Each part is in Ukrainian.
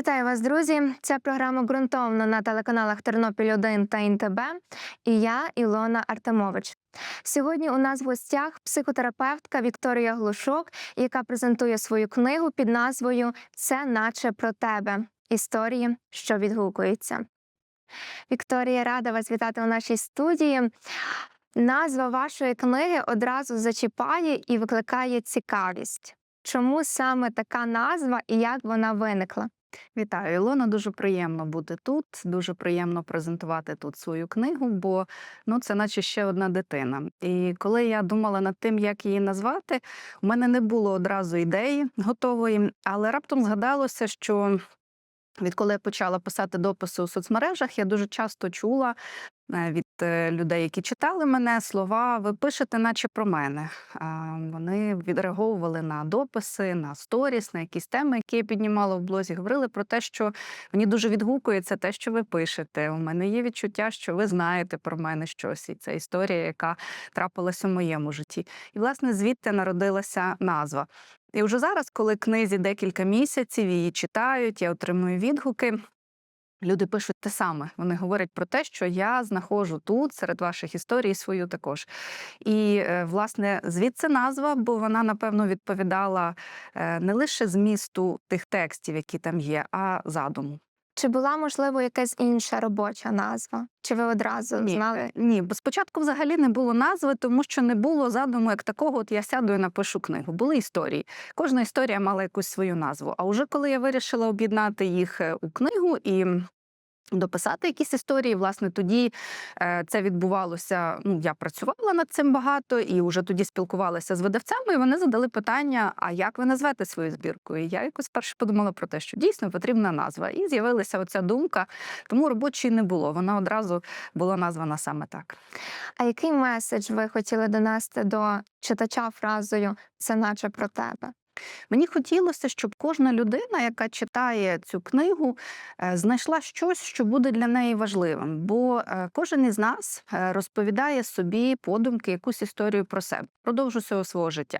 Вітаю вас, друзі! Це програма ґрунтовно на телеканалах Тернопіль 1 та ІНТБ. І я Ілона Артемович. Сьогодні у нас в гостях психотерапевтка Вікторія Глушок, яка презентує свою книгу під назвою Це наче про тебе. Історії, що відгукуються. Вікторія, рада вас вітати у нашій студії. Назва вашої книги одразу зачіпає і викликає цікавість. Чому саме така назва і як вона виникла? Вітаю, Ілона. Дуже приємно бути тут. Дуже приємно презентувати тут свою книгу, бо ну це наче ще одна дитина. І коли я думала над тим, як її назвати, у мене не було одразу ідеї готової, але раптом згадалося, що відколи я почала писати дописи у соцмережах, я дуже часто чула від е, людей, які читали мене, слова ви пишете, наче про мене. Вони відреаговували на дописи, на сторіс, на якісь теми, які я піднімала в блозі, говорили про те, що мені дуже відгукується те, що ви пишете. У мене є відчуття, що ви знаєте про мене щось, і це історія, яка трапилася в моєму житті. І, власне, звідти народилася назва. І вже зараз, коли книзі декілька місяців її читають, я отримую відгуки. Люди пишуть те саме. Вони говорять про те, що я знаходжу тут серед ваших історій свою також. І, е, власне, звідси назва, бо вона, напевно, відповідала е, не лише змісту тих текстів, які там є, а задуму. Чи була, можливо, якась інша робоча назва? Чи ви одразу Ні. знали? Ні, бо спочатку взагалі не було назви, тому що не було задуму як такого, от я сяду і напишу книгу. Були історії. Кожна історія мала якусь свою назву. А вже коли я вирішила об'єднати їх е, у книгу і. Дописати якісь історії, власне, тоді е, це відбувалося. Ну, я працювала над цим багато і вже тоді спілкувалася з видавцями. і Вони задали питання: а як ви назвете свою збірку? І я якось перше подумала про те, що дійсно потрібна назва. І з'явилася оця думка, тому робочої не було. Вона одразу була названа саме так. А який меседж ви хотіли донести до читача фразою Це наче про тебе? Мені хотілося, щоб кожна людина, яка читає цю книгу, е, знайшла щось, що буде для неї важливим. Бо е, кожен із нас е, розповідає собі подумки якусь історію про себе впродовж усього свого життя.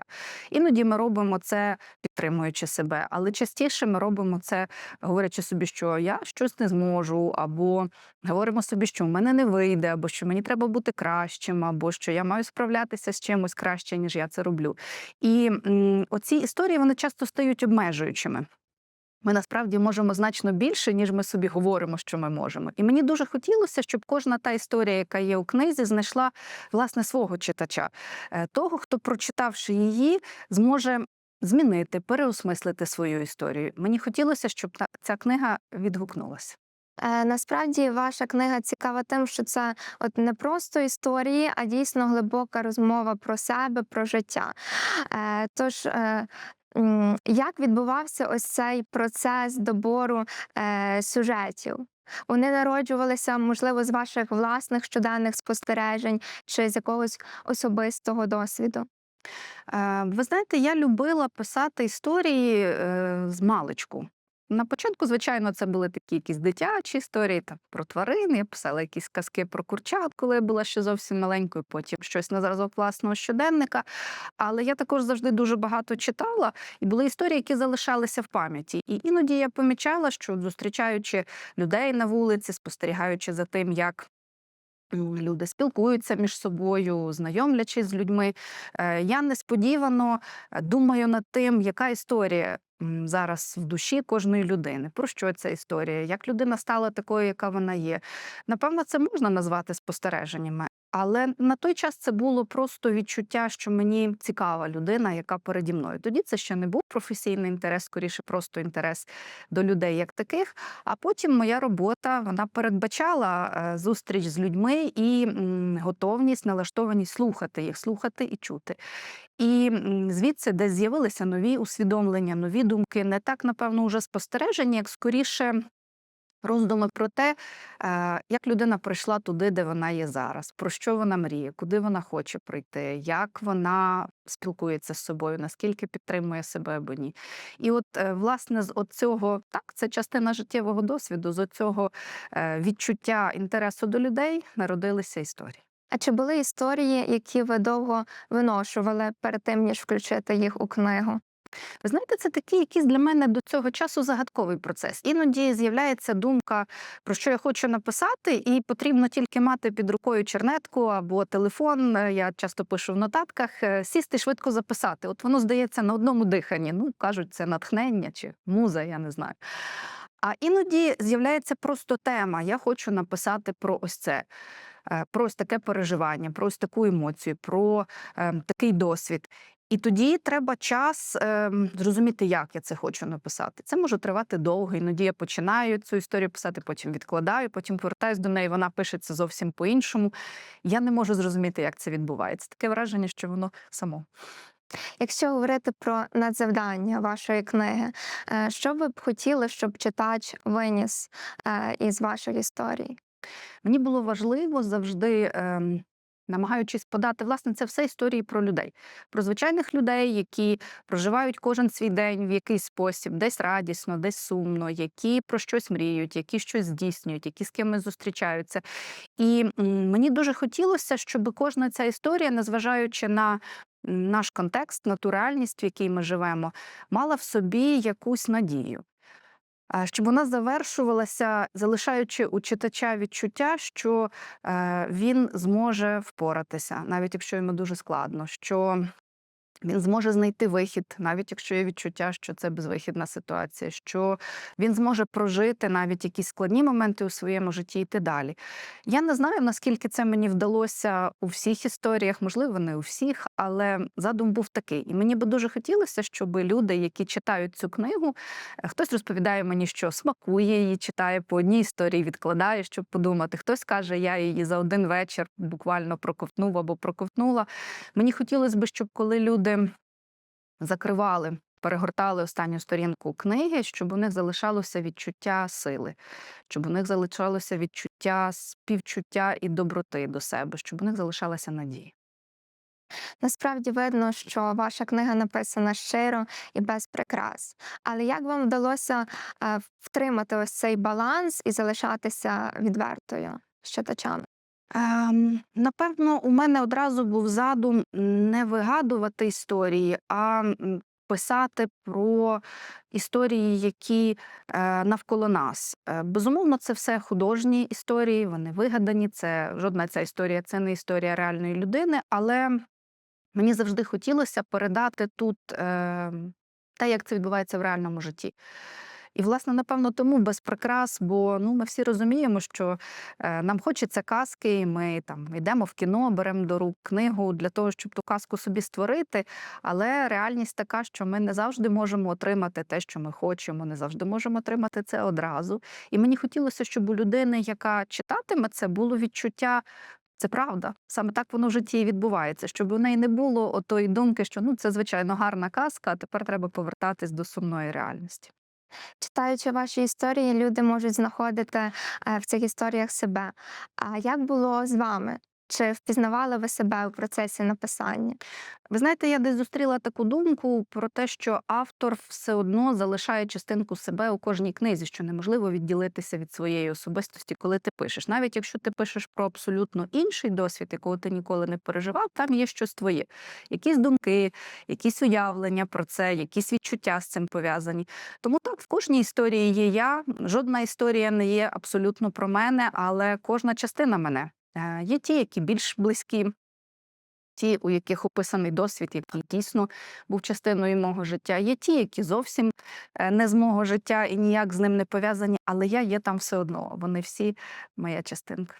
Іноді ми робимо це підтримуючи себе, але частіше ми робимо це, говорячи собі, що я щось не зможу, або говоримо собі, що в мене не вийде, або що мені треба бути кращим, або що я маю справлятися з чимось краще, ніж я це роблю. І оці історії вони часто стають обмежуючими. Ми насправді можемо значно більше, ніж ми собі говоримо, що ми можемо. І мені дуже хотілося, щоб кожна та історія, яка є у книзі, знайшла власне свого читача, Е, того, хто, прочитавши її, зможе змінити, переосмислити свою історію. Мені хотілося, щоб ця книга відгукнулася. Е, насправді ваша книга цікава тим, що це от не просто історії, а дійсно глибока розмова про себе, про життя. Е, тож, е, як відбувався ось цей процес добору сюжетів? Вони народжувалися, можливо, з ваших власних щоденних спостережень чи з якогось особистого досвіду? Е, Ви знаєте, я любила писати історії з маличку. На початку, звичайно, це були такі якісь дитячі історії там, про тварин. Я писала якісь казки про курчат, коли я була ще зовсім маленькою, потім щось на зразок власного щоденника. Але я також завжди дуже багато читала, і були історії, які залишалися в пам'яті. І іноді я помічала, що зустрічаючи людей на вулиці, спостерігаючи за тим, як люди спілкуються між собою, знайомлячись з людьми, е, я несподівано е, думаю над тим, яка історія зараз в душі кожної людини. Про що ця історія? Як людина стала такою, яка вона є? Напевно, це можна назвати спостереженнями. Але на той час це було просто відчуття, що мені цікава людина, яка переді мною. Тоді це ще не був професійний інтерес, скоріше просто інтерес до людей як таких. А потім моя робота вона передбачала е, зустріч з людьми і готовність, налаштованість слухати їх, слухати і чути. І звідси десь з'явилися нові усвідомлення, нові думки, не так, напевно, уже спостереження, як скоріше. Роздуми про те, е, як людина прийшла туди, де вона є зараз, про що вона мріє, куди вона хоче прийти, як вона спілкується з собою, наскільки підтримує себе або ні. І от, е, власне, з цього, так, це частина життєвого досвіду, з цього відчуття інтересу до людей народилися історії. А чи були історії, які ви довго виношували перед тим, ніж включити їх у книгу? Ви знаєте, це такий якийсь для мене до цього часу загадковий процес. Іноді з'являється думка, про що я хочу написати, і потрібно тільки мати під рукою чернетку або телефон. е, Я часто пишу в нотатках, е, сісти швидко записати. От воно здається на одному диханні. Ну, кажуть, це натхнення чи муза, я не знаю. А іноді з'являється просто тема. Я хочу написати про ось це. е, Про ось таке переживання, про ось таку емоцію, про е, такий досвід. І тоді треба час е, зрозуміти, як я це хочу написати. Це може тривати довго. Іноді я починаю цю історію писати, потім відкладаю, потім повертаюсь до неї. Вона пишеться зовсім по-іншому. Я не можу зрозуміти, як це відбувається. Таке враження, що воно само. Якщо говорити про надзавдання вашої книги, е, що ви б хотіли, щоб читач виніс е, із вашої історії? Мені було важливо завжди. ем, Намагаючись подати, власне, це все історії про людей, про звичайних людей, які проживають кожен свій день в якийсь спосіб, десь радісно, десь сумно, які про щось мріють, які щось здійснюють, які з кимось зустрічаються. І мені дуже хотілося, щоб кожна ця історія, незважаючи на наш контекст, на ту реальність, в якій ми живемо, мала в собі якусь надію. Щоб вона завершувалася, залишаючи у читача відчуття, що е, він зможе впоратися, навіть якщо йому дуже складно, що він зможе знайти вихід, навіть якщо є відчуття, що це безвихідна ситуація, що він зможе прожити навіть якісь складні моменти у своєму житті йти далі. Я не знаю, наскільки це мені вдалося у всіх історіях, можливо, не у всіх, але задум був такий. І мені би дуже хотілося, щоб люди, які читають цю книгу, е, хтось розповідає мені, що смакує її, читає по одній історії, відкладає, щоб подумати. Хтось каже, я її за один вечір буквально проковтнув або проковтнула. Мені хотілося б, щоб коли люди закривали, перегортали останню сторінку книги, щоб у них залишалося відчуття сили, щоб у них залишалося відчуття співчуття і доброти до себе, щоб у них залишалася надія. Насправді видно, що ваша книга написана щиро і без прикрас. Але як вам вдалося е, втримати ось цей баланс і залишатися відвертою з читачами? Ем, напевно, у мене одразу був задум не вигадувати історії, а писати про історії, які е, навколо нас. Е, безумовно, це все художні історії, вони вигадані. Це жодна ця історія, це не історія реальної людини, але мені завжди хотілося передати тут е, те, як це відбувається в реальному житті. І, власне, напевно, тому без прикрас, бо ну, ми всі розуміємо, що е, нам хочеться казки, ми там йдемо в кіно, беремо до рук книгу для того, щоб ту казку собі створити. Але реальність така, що ми не завжди можемо отримати те, що ми хочемо, не завжди можемо отримати це одразу. І мені хотілося, щоб у людини, яка читатиме це, було відчуття. Це правда, саме так воно в житті і відбувається, щоб у неї не було отої думки, що ну це звичайно гарна казка, а тепер треба повертатись до сумної реальності. Читаючи ваші історії, люди можуть знаходити е, в цих історіях себе. А як було з вами? Чи впізнавали ви себе у процесі написання? Ви знаєте, я десь зустріла таку думку про те, що автор все одно залишає частинку себе у кожній книзі, що неможливо відділитися від своєї особистості, коли ти пишеш. Навіть якщо ти пишеш про абсолютно інший досвід, якого ти ніколи не переживав, там є щось твоє. Якісь думки, якісь уявлення про це, якісь відчуття з цим пов'язані. Тому так, в кожній історії є я. Жодна історія не є абсолютно про мене, але кожна частина мене. Е, Є ті, які більш близькі, ті, у яких описаний досвід, який дійсно був частиною мого життя. Є ті, які зовсім е, не з мого життя і ніяк з ним не пов'язані, але я є там все одно. Вони всі моя частинка.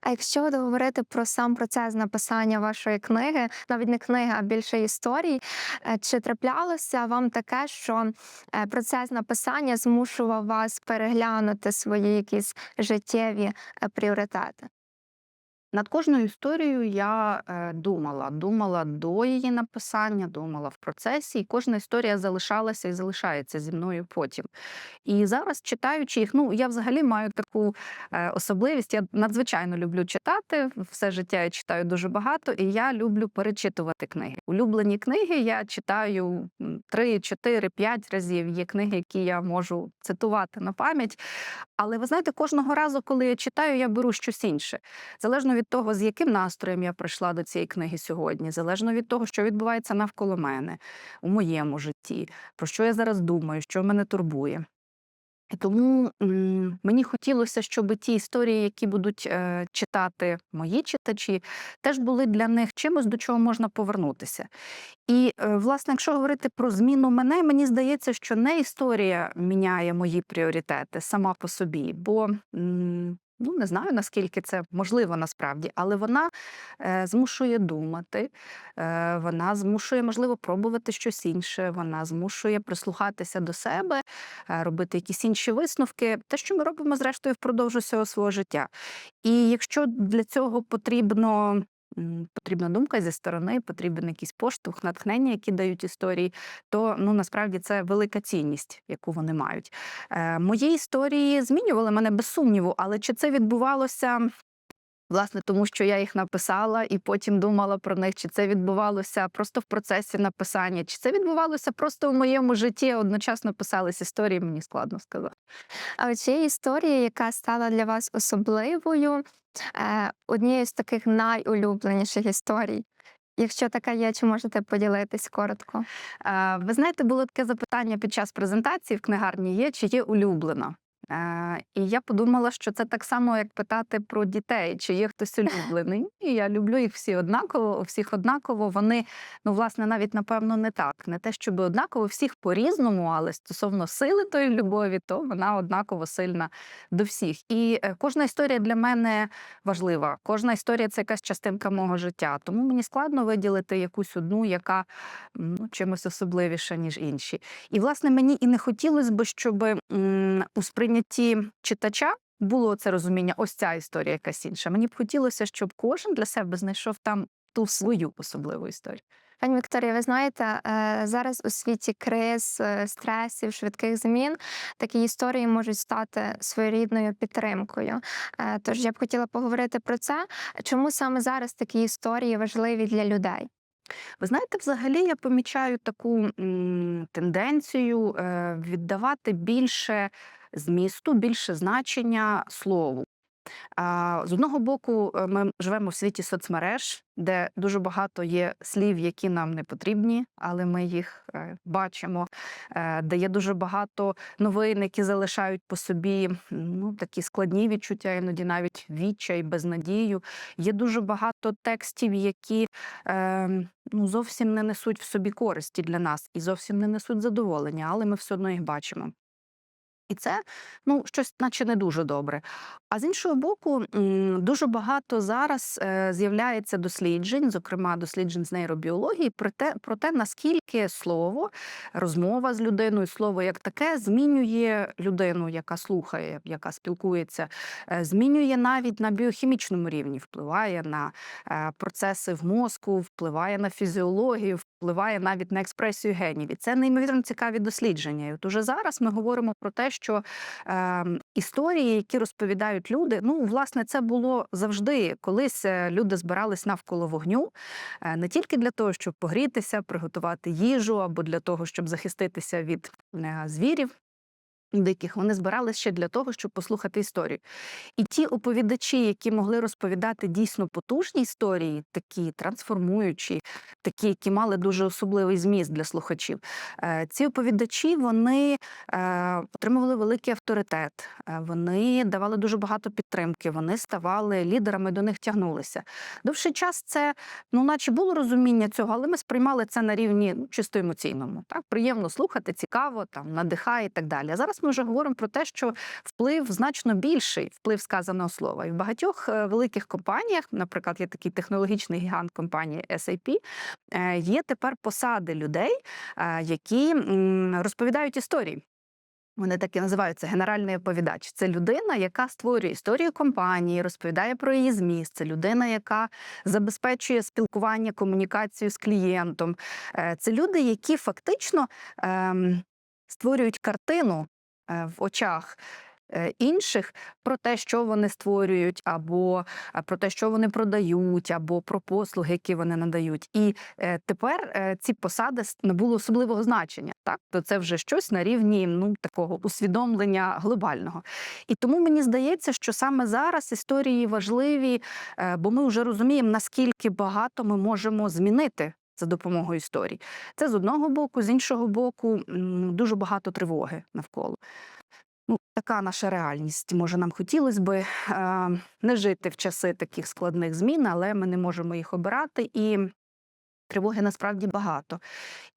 А якщо говорити про сам процес написання вашої книги, навіть не книги, а більше історій, е, чи траплялося вам таке, що процес написання змушував вас переглянути свої якісь життєві пріоритети? Над кожною історією я е, думала, думала до її написання, думала в процесі, і кожна історія залишалася і залишається зі мною потім. І зараз, читаючи їх, ну я взагалі маю таку е, особливість. Я надзвичайно люблю читати. Все життя я читаю дуже багато, і я люблю перечитувати книги. Улюблені книги я читаю 3, 4, 5 разів. Є книги, які я можу цитувати на пам'ять. Але ви знаєте, кожного разу, коли я читаю, я беру щось інше. Залежно від від того, з яким настроєм я прийшла до цієї книги сьогодні, залежно від того, що відбувається навколо мене у моєму житті, про що я зараз думаю, що мене турбує. І тому мені хотілося, щоб ті історії, які будуть е, читати мої читачі, теж були для них чимось, до чого можна повернутися. І, е, власне, якщо говорити про зміну мене, мені здається, що не історія міняє мої пріоритети сама по собі, бо ну не знаю наскільки це можливо насправді, але вона е, змушує думати, е, вона змушує, можливо, пробувати щось інше, вона змушує прислухатися до себе, е, робити якісь інші висновки, те, що ми робимо зрештою впродовж усього свого життя. І якщо для цього потрібно. Потрібна думка зі сторони, потрібен якийсь поштовх, натхнення, які дають історії, то ну насправді це велика цінність, яку вони мають. Е, мої історії змінювали мене без сумніву, але чи це відбувалося Власне, тому що я їх написала і потім думала про них, чи це відбувалося просто в процесі написання, чи це відбувалося просто в моєму житті. Одночасно писались історії, мені складно сказати. А от є історія, яка стала для вас особливою, однією з таких найулюбленіших історій. Якщо така є, чи можете поділитись коротко? Е, Ви знаєте, було таке запитання під час презентації в книгарні є, чи є улюблена. Е, І я подумала, що це так само, як питати про дітей, чи є хтось улюблений. І я люблю їх всі однаково, у всіх однаково. Вони, ну, власне, навіть напевно не так. Не те, щоб однаково, всіх по-різному, але стосовно сили тої любові, то вона однаково сильна до всіх. І е, кожна історія для мене важлива. Кожна історія це якась частинка мого життя. Тому мені складно виділити якусь одну, яка ну, чимось особливіша, ніж інші. І, власне, мені і не хотілося б, щоб у сприйнятті читача було це розуміння, ось ця історія якась інша. Мені б хотілося, щоб кожен для себе знайшов там ту свою особливу історію. Пані Вікторія, ви знаєте, е, зараз у світі криз, е, стресів, швидких змін такі історії можуть стати своєрідною підтримкою. Е, Тож я б хотіла поговорити про це. Чому саме зараз такі історії важливі для людей? Ви знаєте, взагалі я помічаю таку м, тенденцію е, віддавати більше змісту, більше значення слову. З одного боку, е, ми живемо в світі соцмереж, де дуже багато є слів, які нам не потрібні, але ми їх е, бачимо, е, де є дуже багато новин, які залишають по собі ну, такі складні відчуття, іноді навіть відчай, безнадію. Є дуже багато текстів, які е, ну, зовсім не несуть в собі користі для нас і зовсім не несуть задоволення, але ми все одно їх бачимо. І це ну, щось, наче не дуже добре. А з іншого боку, дуже багато зараз е, з'являється досліджень, зокрема досліджень з нейробіології, про те, про те, наскільки слово, розмова з людиною, слово як таке змінює людину, яка слухає, яка спілкується, е, змінює навіть на біохімічному рівні, впливає на е, процеси в мозку, впливає на фізіологію, впливає навіть на експресію генів. І це неймовірно цікаві дослідження. І от уже зараз ми говоримо про те, що е, історії, які розповідають люди, ну власне, це було завжди. Колись е, люди збирались навколо вогню, е, не тільки для того, щоб погрітися, приготувати їжу або для того, щоб захиститися від е, звірів. Диких вони збирались ще для того, щоб послухати історію. І ті оповідачі, які могли розповідати дійсно потужні історії, такі трансформуючі, такі, які мали дуже особливий зміст для слухачів, е, ці оповідачі вони е, отримували великий авторитет, е, вони давали дуже багато підтримки, вони ставали лідерами, до них тягнулися. Довший час це, ну, наче було розуміння цього, але ми сприймали це на рівні ну, чисто емоційному. Так, приємно слухати, цікаво, там надихає і так далі. А зараз ми вже говоримо про те, що вплив значно більший, вплив сказаного слова. І в багатьох е, великих компаніях, наприклад, є такий технологічний гігант компанії SAP, е, є тепер посади людей, е, які розповідають історії. Вони так і називаються генеральний оповідач. Це людина, яка створює історію компанії, розповідає про її зміст. Це людина, яка забезпечує спілкування, комунікацію з клієнтом. Це люди, які фактично ем, створюють картину в очах е, інших про те, що вони створюють, або е, про те, що вони продають, або про послуги, які вони надають. І е, тепер е, ці посади набули особливого значення. Так, то це вже щось на рівні ну такого усвідомлення глобального. І тому мені здається, що саме зараз історії важливі, е, бо ми вже розуміємо, наскільки багато ми можемо змінити за допомогою історій. Це з одного боку, з іншого боку, дуже багато тривоги навколо. Ну, така наша реальність. Може, нам хотілося би е, не жити в часи таких складних змін, але ми не можемо їх обирати. І тривоги насправді багато.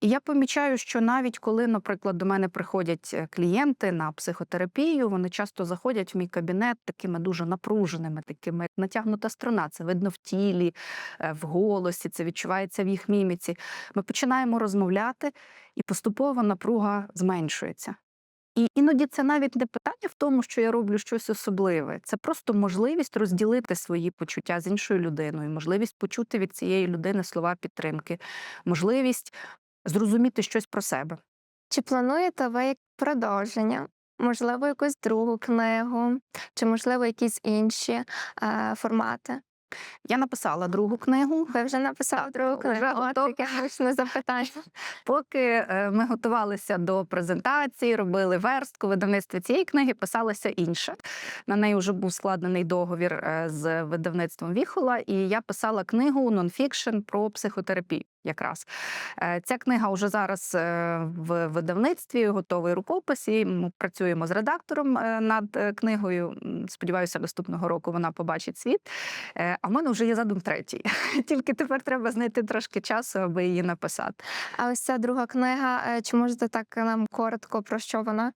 І я помічаю, що навіть коли, наприклад, до мене приходять е, клієнти на психотерапію, вони часто заходять в мій кабінет такими дуже напруженими, такими як натягнута струна. Це видно в тілі, е, в голосі, це відчувається в їх міміці. Ми починаємо розмовляти, і поступово напруга зменшується. І іноді це навіть не питання в тому, що я роблю щось особливе. Це просто можливість розділити свої почуття з іншою людиною, можливість почути від цієї людини слова підтримки, можливість зрозуміти щось про себе. Чи плануєте ви як продовження? Можливо, якусь другу книгу, чи, можливо, якісь інші е, формати? Я написала другу книгу. Ви вже написали другу вже книгу. От таке гучне запитання. Поки е, ми готувалися до презентації, робили верстку видавництва цієї книги, писалася інша. На неї вже був складений договір е, з видавництвом Віхола, і я писала книгу нонфікшн про психотерапію. Якраз Е, ця книга вже зараз е, в видавництві, готовий рукопис. І ми працюємо з редактором е, над книгою. Сподіваюся, наступного року вона побачить світ. А в мене вже є задум третій. Тільки тепер треба знайти трошки часу, аби її написати. А ось ця друга книга, чи можете так нам коротко про що вона?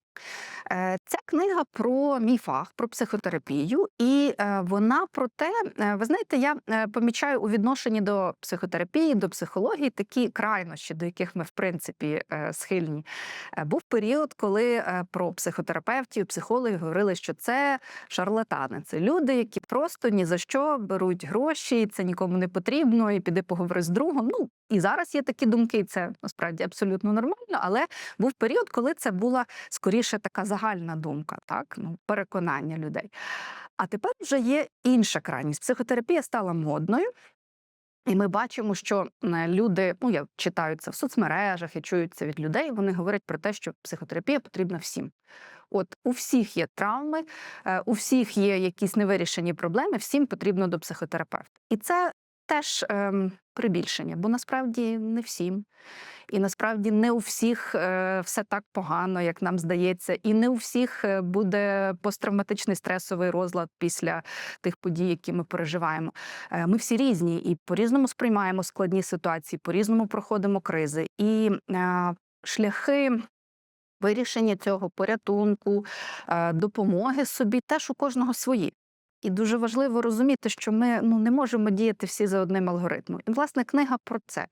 Е, Ця книга про мій фах, про психотерапію, і е, вона про те, е, ви знаєте, я помічаю у відношенні до психотерапії, до психології такі крайнощі, до яких ми в принципі схильні. Був період, коли про психотерапевтів, психологів говорили, що це шарлатани, це люди, які просто ні за що беруть гроші, це нікому не потрібно, і піди поговори з другом. Ну і зараз є такі думки, і це насправді абсолютно нормально, але був період, коли це була скоріше така загальна думка, так ну переконання людей. А тепер вже є інша крайність. Психотерапія стала модною. І ми бачимо, що люди, ну я читаю це в соцмережах, я чую це від людей. Вони говорять про те, що психотерапія потрібна всім. От у всіх є травми, е, у всіх є якісь невирішені проблеми, всім потрібно до психотерапевта. І це теж ем, прибільшення, бо насправді не всім. І насправді не у всіх е, все так погано, як нам здається, і не у всіх е, буде посттравматичний стресовий розлад після тих подій, які ми переживаємо. Е, Ми всі різні і по-різному сприймаємо складні ситуації, по-різному проходимо кризи. І е, шляхи вирішення цього порятунку, е, допомоги собі теж у кожного свої. І дуже важливо розуміти, що ми ну, не можемо діяти всі за одним алгоритмом. І, власне, книга про це.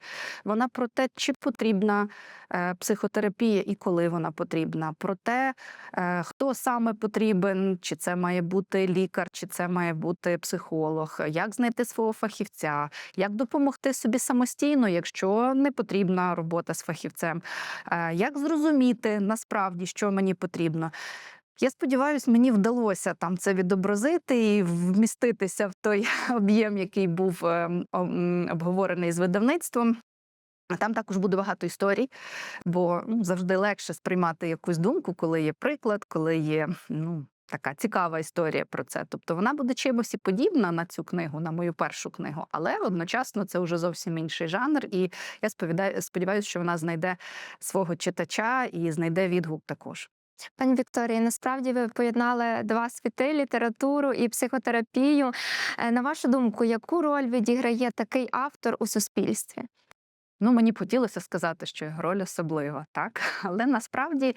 Вона про те, чи потрібна е, психотерапія і коли вона потрібна, про те, е, хто саме потрібен, чи це має бути лікар, чи це має бути психолог, як знайти свого фахівця, як допомогти собі самостійно, якщо не потрібна робота з фахівцем, е, як зрозуміти насправді, що мені потрібно. Я сподіваюся, мені вдалося там це відобразити і вміститися в той об'єм, який був ем, обговорений з видавництвом. Там також буде багато історій, бо ну, завжди легше сприймати якусь думку, коли є приклад, коли є ну, така цікава історія про це. Тобто вона буде чимось і подібна на цю книгу, на мою першу книгу, але одночасно це вже зовсім інший жанр. І я сподіваюся, що вона знайде свого читача і знайде відгук також. Пані Вікторія, насправді ви поєднали два світи літературу і психотерапію. Е, На вашу думку, яку роль відіграє такий автор у суспільстві? Ну, мені хотілося сказати, що його роль особлива, так? Але насправді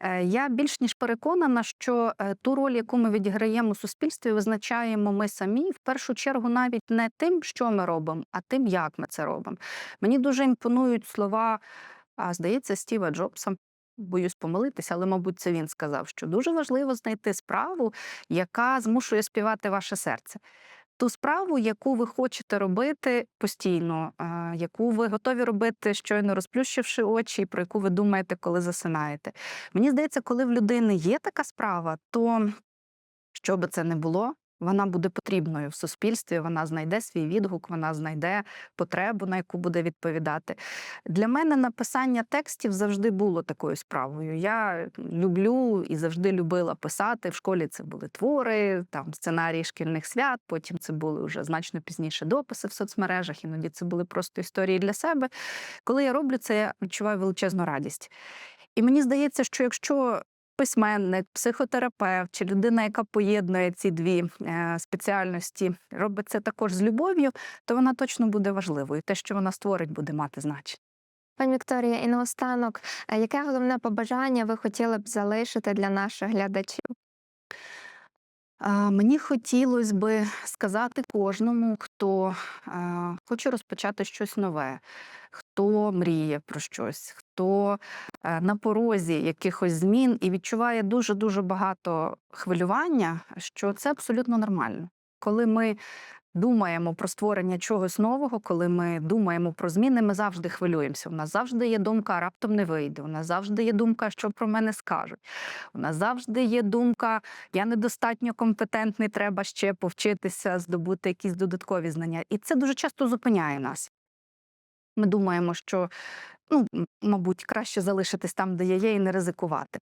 е, я більш ніж переконана, що е, ту роль, яку ми відіграємо у суспільстві, визначаємо ми самі, в першу чергу, навіть не тим, що ми робимо, а тим, як ми це робимо. Мені дуже імпонують слова, здається, Стіва Джобса. Боюсь помилитися, але, мабуть, це він сказав, що дуже важливо знайти справу, яка змушує співати ваше серце. ту справу, яку ви хочете робити постійно, яку ви готові робити, щойно розплющивши очі, про яку ви думаєте, коли засинаєте. Мені здається, коли в людини є така справа, то що би це не було, вона буде потрібною в суспільстві, вона знайде свій відгук, вона знайде потребу, на яку буде відповідати. Для мене написання текстів завжди було такою справою. Я люблю і завжди любила писати. В школі це були твори, там сценарії шкільних свят, потім це були вже значно пізніше дописи в соцмережах, іноді це були просто історії для себе. Коли я роблю це, я відчуваю величезну радість. І мені здається, що якщо письменник, психотерапевт чи людина, яка поєднує ці дві е, спеціальності, робить це також з любов'ю, то вона точно буде важливою. Те, що вона створить, буде мати значення. Пані Вікторія, і наостанок, е, яке головне побажання ви хотіли б залишити для наших глядачів? Мені хотілося би сказати кожному, хто хоче розпочати щось нове, хто мріє про щось, хто е, на порозі якихось змін і відчуває дуже дуже багато хвилювання, що це абсолютно нормально. Коли ми думаємо про створення чогось нового, коли ми думаємо про зміни, ми завжди хвилюємося. У нас завжди є думка, раптом не вийде. У нас завжди є думка, що про мене скажуть. У нас завжди є думка, я недостатньо компетентний, треба ще повчитися, здобути якісь додаткові знання. І це дуже часто зупиняє нас. Ми думаємо, що, ну, мабуть, краще залишитись там, де я є, і не ризикувати.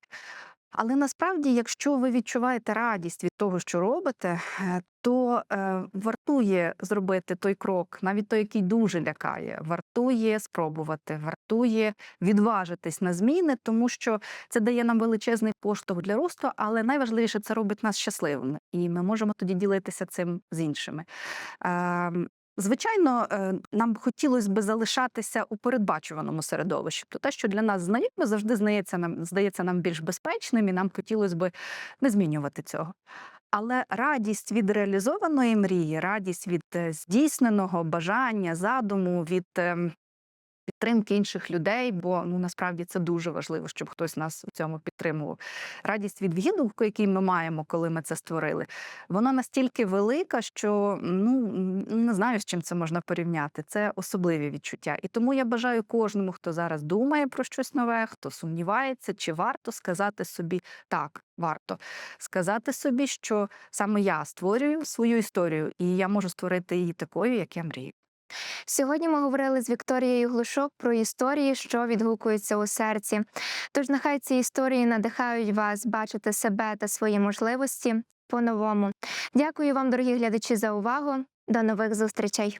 Але насправді, якщо ви відчуваєте радість від того, що робите, е, то е, вартує зробити той крок, навіть той, який дуже лякає, вартує спробувати, вартує відважитись на зміни, тому що це дає нам величезний поштовх для росту, але найважливіше це робить нас щасливими, і ми можемо тоді ділитися цим з іншими. Звичайно, е, нам хотілося би залишатися у передбачуваному середовищі. То те, що для нас знайоме, завжди здається нам, здається нам більш безпечним, і нам хотілося би не змінювати цього. Але радість від реалізованої мрії, радість від е, здійсненого бажання, задуму, від ем, підтримки інших людей, бо ну насправді це дуже важливо, щоб хтось нас у цьому підтримував. Радість від відгуку, який ми маємо, коли ми це створили, вона настільки велика, що ну не знаю, з чим це можна порівняти. Це особливі відчуття. І тому я бажаю кожному, хто зараз думає про щось нове, хто сумнівається, чи варто сказати собі так, варто сказати собі, що саме я створюю свою історію, і я можу створити її такою, як я мрію. Сьогодні ми говорили з Вікторією Глушок про історії, що відгукуються у серці. Тож нехай ці історії надихають вас бачити себе та свої можливості по-новому. Дякую вам, дорогі глядачі, за увагу. До нових зустрічей!